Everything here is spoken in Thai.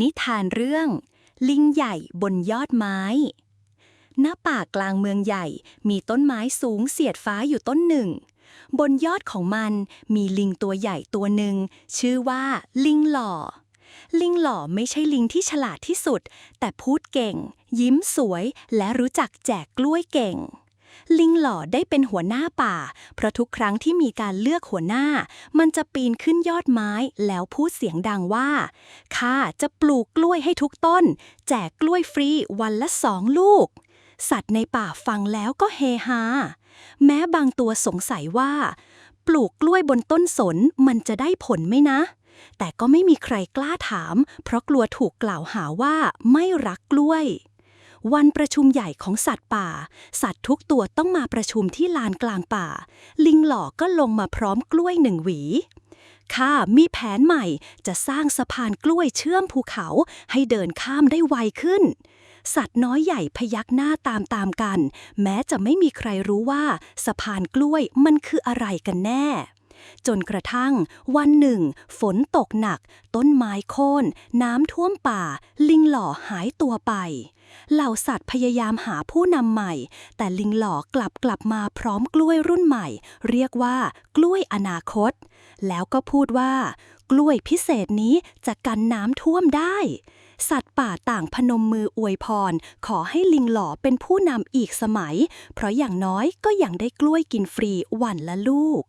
นิทานเรื่อง ลิงใหญ่บนยอดไม้ณป่ากลางเมืองใหญ่มีต้นไม้สูงเสียดฟ้าอยู่ต้นหนึ่ง บนยอดของมันมีลิงตัวใหญ่ตัวหนึ่ง ชื่อว่า ลิงหล่อ ลิงหล่อไม่ใช่ลิงที่ฉลาดที่สุด แต่พูดเก่ง ยิ้มสวยและรู้จักแจกกล้วยเก่ง ลิงหล่อได้เป็นหัวหน้าป่า เพราะทุกครั้งที่มีการเลือกหัวหน้า มันจะปีนขึ้นยอดไม้แล้วพูดเสียงดังว่าข้าจะปลูกกล้วยให้ทุกต้น แจกกล้วยฟรีวันละสองลูก สัตว์ในป่าฟังแล้วก็เฮฮาแม้บางตัวสงสัยว่า ปลูกกล้วยบนต้นสนมันจะได้ผลไหมนะ แต่ก็ไม่มีใครกล้าถาม เพราะกลัวถูกกล่าวหาว่าไม่รักกล้วย วันประชุมใหญ่ของสัตว์ป่า สัตว์ทุกตัวต้องมาประชุมที่ลานกลางป่า ลิงหล่อก็ลงมาพร้อมกล้วยหนึ่งหวีข้ามีแผนใหม่จะสร้างสะพานกล้วยเชื่อมภูเขาให้เดินข้ามได้ไวขึ้น สัตว์น้อยใหญ่พยักหน้าตามตามกัน แม้จะไม่มีใครรู้ว่าสะพานกล้วยมันคืออะไรกันแน่ จนกระทั่ง วันหนึ่ง ฝนตกหนัก ต้นไม้โค่น น้ำท่วมป่า ลิงหล่อหายตัวไป เหล่าสัตว์พยายามหาผู้นำใหม่ แต่ลิงหล่อกลับกลับมาพร้อมกล้วยรุ่นใหม่ เรียกว่ากล้วยอนาคต แล้วก็พูดว่า กล้วยพิเศษนี้จะกันน้ำท่วมได้สัตว์ป่าต่างพนมมืออวยพร ขอให้ลิงหล่อเป็นผู้นำอีกสมัย เพราะอย่างน้อยก็ยังได้กล้วยกินฟรีวันละลูก